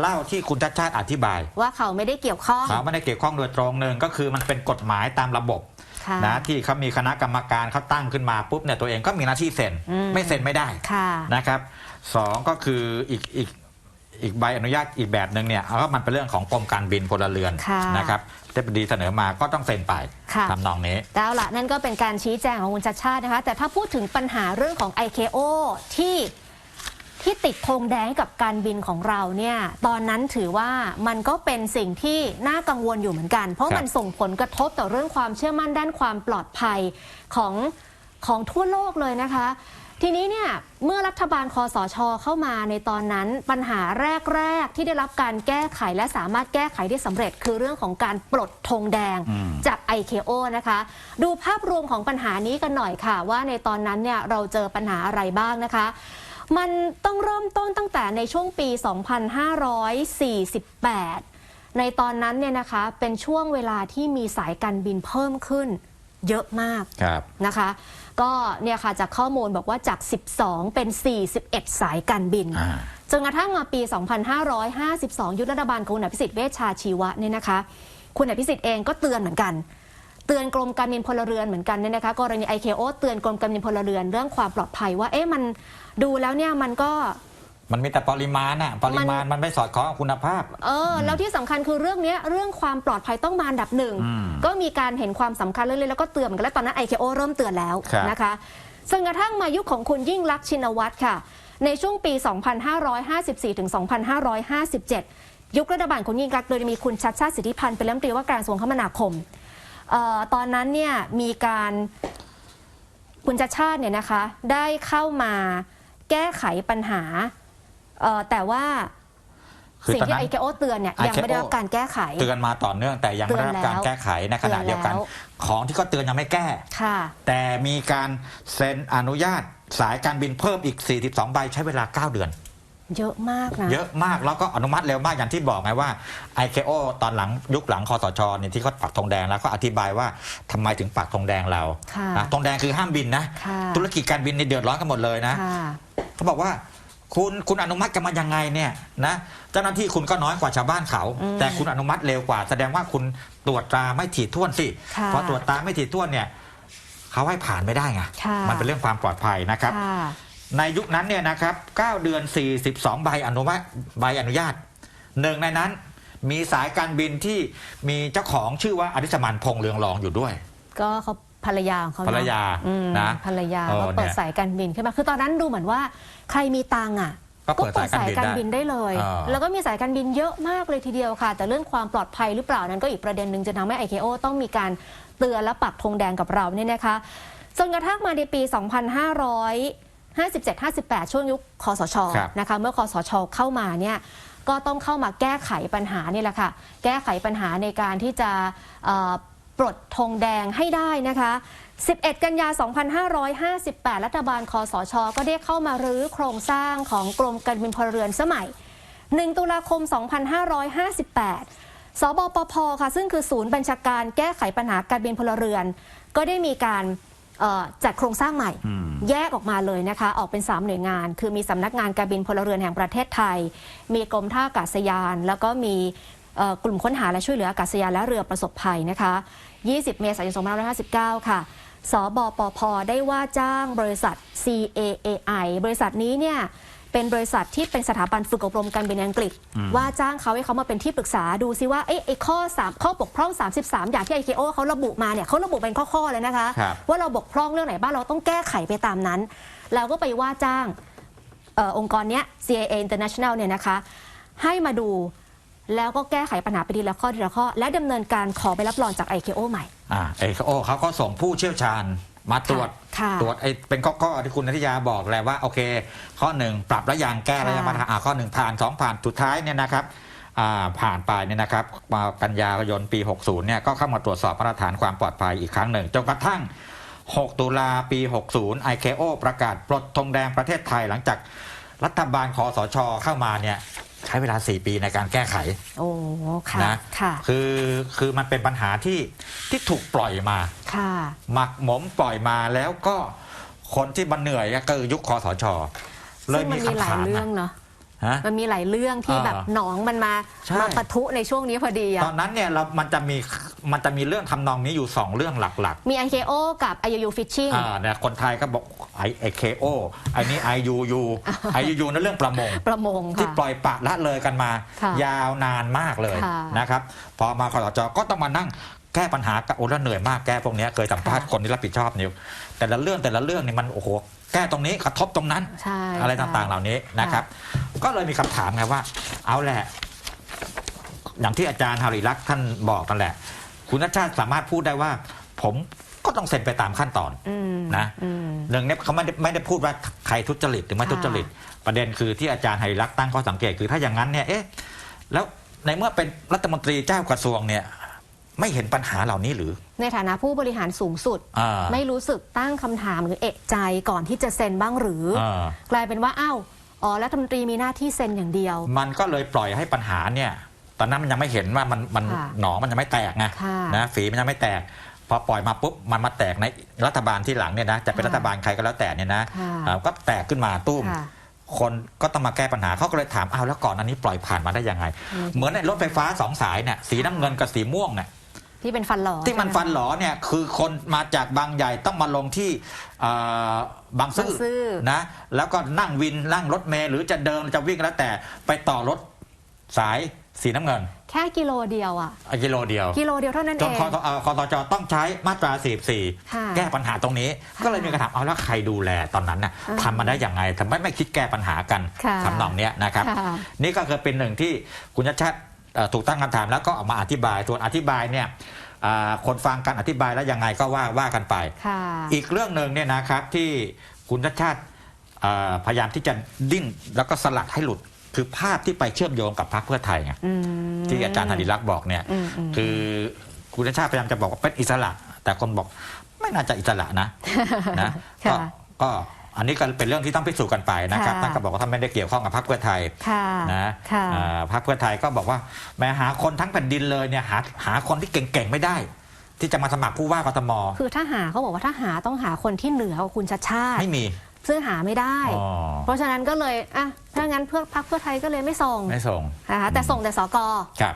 เล่าที่คุณชัดชาติอธิบาย ว่าเขาไม่ได้เกี่ยวข้อง เขาไม่ได้เกี่ยวข้องโดยตรงหนึ่งก็คือมันเป็นกฎหมายตามระบบค่ะนะที่เขามีคณะกรรมการเขาตั้งขึ้นมาปุ๊บเนี่ยตัวเองก็มีหน้าที่เซ็นอืมไม่เซ็นไม่ได้ค่ะนะครับสองก็คืออีกอีกอีกใบอนุญาตอีกแบบหนึ่งเนี่ยเอาก็มันเป็นเรื่องของกรมการบินพลเรือนค่ะนะครับเทพดีเสนอมาก็ต้องเซ็นไปค่ะทำนองนี้แล้วละนั่นก็เป็นการชี้แจงของคุณชัดชาตินะคะ แต่ถ้าพูดถึงปัญหาเรื่องของ IKO ที่ ที่ติดธงแดงให้กับการบินของเราเนี่ยตอนนั้นถือว่ามันก็เป็นสิ่งที่น่ากังวลอยู่เหมือนกัน เพราะครับมันส่งผลกระทบต่อเรื่องความเชื่อมั่นด้านความปลอดภัยของของทั่วโลกเลยนะคะ ทีนี้เนี่ยเมื่อรัฐบาลคอสช เข้ามาในตอนนั้นปัญหาแรก ๆ ที่ได้รับการแก้ไขและสามารถแก้ไขได้สำเร็จ คือเรื่องของการปลดธงแดงอืมจาก IKO นะคะ ดูภาพรวมของปัญหานี้กันหน่อยค่ะ ว่าในตอนนั้นเนี่ยเราเจอปัญหาอะไรบ้างนะคะ มันต้องเริ่มต้นตั้งแต่ในช่วงปี 2548 ในตอนนั้นเนี่ยนะคะเป็นช่วงเวลาที่มีสายการบินเพิ่มขึ้นเยอะมากครับนะคะ ก็เนี่ยค่ะจากข้อมูลบอกว่าจาก 12 เป็น 41 สายการบินอ่าจนกระทั่งมาปี 2552 ยุทธรัฐบาลของคุณอภิสิทธิ์เวชชาชีวะเนี่ยนะคะ คุณอภิสิทธิ์เองก็เตือนเหมือนกัน เตือนกรมการบินพลเรือนเหมือนกันเนี่ยนะคะกรณี IKO เตือนกรมการบินพลเรือนเรื่องความปลอดภัยว่าเอ๊ะมันดูแล้วเนี่ยมันก็มันมีแต่ปริมาณน่ะปริมาณมันไม่สอดคล้องกับคุณภาพ เออ แล้วที่สำคัญคือเรื่องเนี้ยเรื่องความปลอดภัยต้องมาอันดับหนึ่งอืมก็มีการเห็นความสำคัญเรื่อยๆแล้วก็เตือนเหมือนกันแล้วตอนนั้น IKO เริ่มเตือนแล้วครับนะคะจนกระทั่งมายุคของคุณยิ่งลักษณ์ชินวัตรค่ะ ในช่วงปี 2554ถึง2557 ยุครัฐบาลคุณยิ่งลักษณ์โดยมีคุณชัดชาติสิทธิพันธ์เป็นรัฐมนตรีว่าการกระทรวงคมนาคม เออตอนนั้นเนี่ยมีการคุณชัดชาติเนี่ยนะคะได้เข้ามาแก้ไขปัญหาเอ่อแต่ว่าคือสิ่งตอนที่นั้นไอเคโอเตือนเนี่ยยังไม่ได้รับการแก้ไข เตือนมาต่อเนื่องแต่ยังไม่ได้รับการเตือนแล้วแก้ไขในขณะเดียวกัน เตือนแล้วของที่เขาเตือนยังไม่แก้ ค่ะ แต่มีการเซ็นอนุญาตสายการบินเพิ่มอีก 42 ใบใช้เวลา 9 เดือน เยอะมากนะ เยอะมากแล้วก็อนุมัติเร็วมากอย่างที่บอกไงว่า ICAO ตอนหลังยุคหลังคอสชเนี่ยที่เขาปักธงแดงแล้วก็อธิบายว่าทำไมถึงปักธงแดงเราค่ะนะธงแดงคือห้ามบินนะค่ะธุรกิจการบินนี่เดือดร้อนกันหมดเลยนะค่ะเขาบอกว่าคุณคุณอนุมัติกันมายังไงเนี่ยนะเจ้าหน้าที่คุณก็น้อยกว่าชาวบ้านเขาอืมแต่คุณอนุมัติเร็วกว่า แสดงว่าคุณตรวจตราไม่ถี่ถ้วนสิค่ะพอตรวจตราไม่ถี่ถ้วนเนี่ยเขาให้ผ่านไม่ได้ไงค่ะมันเป็นเรื่องความปลอดภัยนะครับค่ะ ในยุคนั้นเนี่ยนะครับ 9 เดือน 42 ใบอนุมัติใบอนุญาตหนึ่งในนั้นมีสายการบินที่มีเจ้าของชื่อว่าอดิสมันพงษ์เรืองรองอยู่ด้วย ก็เขาภรรยาของเขาเนอะภรรยาอืมนะภรรยาเออก็เปิดเนี่ยสายการบินขึ้นมาคือตอนนั้นดูเหมือนว่าใครมีตังค์อะก็เปิดสายการบินได้ได้เลย เออ แล้วก็มีสายการบินเยอะมากเลยทีเดียวค่ะ แต่เรื่องความปลอดภัยหรือเปล่านั้นก็อีกประเด็นหนึ่งจะทำให้ IKO ต้องมีการเตือนและปักธงแดงกับเราเนี่ยนะคะ จนกระทั่งมาในปี 2557-58 ช่วงยุคคอสชครับ นะคะเมื่อคอสชเข้ามาเนี่ยก็ต้องเข้ามาแก้ไขปัญหานี่แหละค่ะแก้ไขปัญหาในการที่จะเอ่อปลดธงแดงให้ได้นะคะ 11 กันยา 2558 รัฐบาลคอสช ก็ได้เข้ามารื้อโครงสร้างของกรมการบินพลเรือนสมัย 1 ตุลาคม 2558 สบปพ ค่ะ ซึ่งคือศูนย์บัญชาการแก้ไขปัญหาการบินพลเรือน ก็ได้มีการเอ่อ จัดโครงสร้างใหม่อืมแยกออกมาเลยนะคะ ออกเป็น 3 หน่วยงาน คือมีสำนักงานการบินพลเรือนแห่งประเทศไทย มีกรมท่าอากาศยาน แล้วก็มีเอ่อกลุ่มค้นหาและช่วยเหลืออากาศยานและเรือประสบภัยนะคะ 20 เมษายน 2559 ค่ะ สบปพ ได้ว่าจ้างบริษัท CAAI บริษัทนี้เนี่ย เป็นบริษัทที่เป็นสถาบันฝึกอบรมการบินอังกฤษ ว่าจ้างเขาให้เขามาเป็นที่ปรึกษาดูซิว่าเอ๊ะไอ้ข้อ3ข้อบกพร่อง 33 อย่างที่ IKO เขาระบุมาเนี่ยเขาระบุเป็นข้อๆเลยนะคะ ครับ ว่าเราบกพร่องเรื่องไหนบ้างเราต้องแก้ไขไปตามนั้นแล้วก็ไปว่าจ้างเออองค์กรเนี้ย CAA International เนี่ยนะคะ ให้มาดูแล้วก็แก้ไขปัญหาไปทีละข้อทีละข้อ และดำเนินการขอไปรับรองจาก IKO ใหม่ อ่าเอโอเขาก็ส่งผู้เชี่ยวชาญ มาตรวจค่ะตรวจไอ้เป็นข้อๆที่คุณนัทยาบอกแหละว่าโอเค ข้อหนึ่งปรับแล้วยังแก้แล้วยังค่ะมาอ่าข้อหนึ่งผ่านสองผ่านสุดท้ายเนี่ยนะครับอ่าผ่านไปเนี่ยนะครับมากันยายนปี 60เนี่ยก็เข้ามาตรวจสอบมาตรฐานความปลอดภัยอีกครั้งหนึ่งจนกระทั่ง 6 ตุลาปี 60 ICAO ประกาศปลดธงแดงประเทศไทยหลังจากรัฐบาลคอสชเข้ามาเนี่ยใช้เวลา 4 ปีในการแก้ไขโอ้ค่ะนะค่ะคือคือมันเป็นปัญหาที่ที่ถูกปล่อยมาค่ะหมักหมมปล่อยมาแล้วก็คนที่มันเหนื่อยก็คือยุคคอสชเลยซึ่งมันมีมีหคำลายถามเรื่องนะเนาะ ฮะ มันมีหลายเรื่องที่อ่าแบบหนองมันมาใช่ มาปะทุในช่วงนี้พอดีตอะอนนั้นเนี่ยเรามันจะมีมันจะมีเรื่องทำนองนี้อยู่ 2 เรื่องหลักมี IKO กับ IUU Fishing ๆอ่าเนี่ยคนไทยก็บอกไอไอเคโอไอนี้ไอยูยูไอยูยูนั่นเรื่องประมง ประมงที่ค่ะ ปล่อยปละละเลยกันมา ค่ะยาวนานมากเลยค่ะนะครับ พอมาคอสชก็ต้องมานั่งแก้ปัญหากับโอ้แล้วเหนื่อยมากแก้พวกเนี้ยเคยสัมภาษณ์ค่ะคนที่รับผิดชอบนิวแต่ละเรื่องแต่ละเรื่องนี่มันโอ้โหแก้ตรงนี้กระทบตรงนั้น ใช่อะไรค่ะต่างๆเหล่านี้นะครับ ก็เลยมีคำถามไงว่า เอาแหละ อย่างที่อาจารย์ฮาริลักษ์ท่านบอกนั่นแหละ คุณนัชชาติสามารถพูดได้ว่า ผมก็ต้องเซ็นไปตามขั้นตอนอืมนะอืมหนึ่งเนี่ยเขาไม่ได้ไม่ได้พูดว่าใครทุจริตหรือไม่ค่ะทุจริต ประเด็นคือที่อาจารย์ไฮรักษ์ตั้งข้อสังเกตคือถ้าอย่างนั้นเนี่ยเอ๊ะแล้วในเมื่อเป็นรัฐมนตรีเจ้ากระทรวงเนี่ยไม่เห็นปัญหาเหล่านี้หรือ ในฐานะผู้บริหารสูงสุดอ่าไม่รู้สึกตั้งคำถามหรือเอะใจก่อนที่จะเซ็นบ้างหรืออ่ากลายเป็นว่าอ้าว อ๋อรัฐมนตรีมีหน้าที่เซ็นอย่างเดียว มันก็เลยปล่อยให้ปัญหาเนี่ย ตอนนั้นมันยังไม่เห็นว่ามันมันค่ะหนองมันยังไม่แตกไงค่ะนะฝีมันยังไม่แตก พอปล่อยมาปุ๊บมันมาแตกในรัฐบาลที่หลังเนี่ยนะจะเป็นค่ะรัฐบาลใครก็แล้วแต่เนี่ยนะค่ะ อ่าก็แตกขึ้นมาตุ้ม ค่ะ คนก็ต้องมาแก้ปัญหาเขาก็เลยถามอ้าวแล้วก่อนอันนี้ปล่อยผ่านมาได้ยังไงอืมเหมือนในรถไฟฟ้าสองสายเนี่ยสีน้ำเงินกับสีม่วงเนี่ย ที่เป็นฟันหลอที่มันใช่ไหฟันหลอเนี่ยคือคนมาจากบางใหญ่ต้องมาลงที่เอ่อบางซื่บางซื่อนะแล้วก็นั่งวินนั่งรถเมล์หรือจะเดินจะวิ่งแล้วแต่ไปต่อรถสายสีน้ำเงิน แค่กิโลเดียวอะอะกิโลเดียว กิโลเดียวเท่านั้นจเอนงคอตเอ่อคอตจต้องใช้มาตราค่ะ44 แก้ปัญหาตรงนี้ค่ะก็เลยมีคำถามเอาแล้วใครดูแลตอนนั้นน่ะอ่าทำมาได้อย่างไงทำไมไม่คิดแก้ปัญหากันค่ะทำนองเนี้ยนะครับค่ะนี่ก็คือเป็นหนึ่งที่คุณชัดชาติเอ่อ ถูกตั้งคำถามแล้วก็ออกมาอธิบายส่วนอธิบายเนี่ยอ่าคนฟังการอธิบายแล้วยังไงก็ว่าว่ากันไปค่ะอีกเรื่องหนึ่งเนี่ยนะครับที่คุณชัดชาติเอ่อพยายามที่จะดิ้นแล้วก็สลัดให้หลุด คือภาพที่ไปเชื่อมโยงกับพรรคเพื่อไทยไงอืมที่อาจารย์ธนิรักษ์บอกเนี่ยอืมอืมคือคุณชัดชาติพยายามจะบอกว่าเป็นอิสระ แต่คนบอกไม่น่าจะอิสระนะนะก็ค่ะก็ อันนี้ก็เป็นเรื่องที่ต้องพิสูจน์กันไปนะครับค่ะท่านก็บอกว่าท่านไม่ได้เกี่ยวข้องกับพรรคเพื่อไทยค่ะนะค่ะอ่าพรรคเพื่อไทยก็บอกว่าแม้หาคนทั้งแผ่นดินเลยเนี่ยหาหาคนที่เก่งๆไม่ได้ ที่จะมาสมัครผู้ว่ากทมคือถ้าหาเขาบอกว่าถ้าหาต้องหาคนที่เหนือกว่าคุณชัดชาติ ไม่มีซึ่งหาไม่ได้ อ๋อเพราะฉะนั้นก็เลยอะถ้างั้นเพื่อพักเพื่อไทยก็เลยไม่ส่งไม่ส่งนะคะแต่ส่งแต่สก ครับ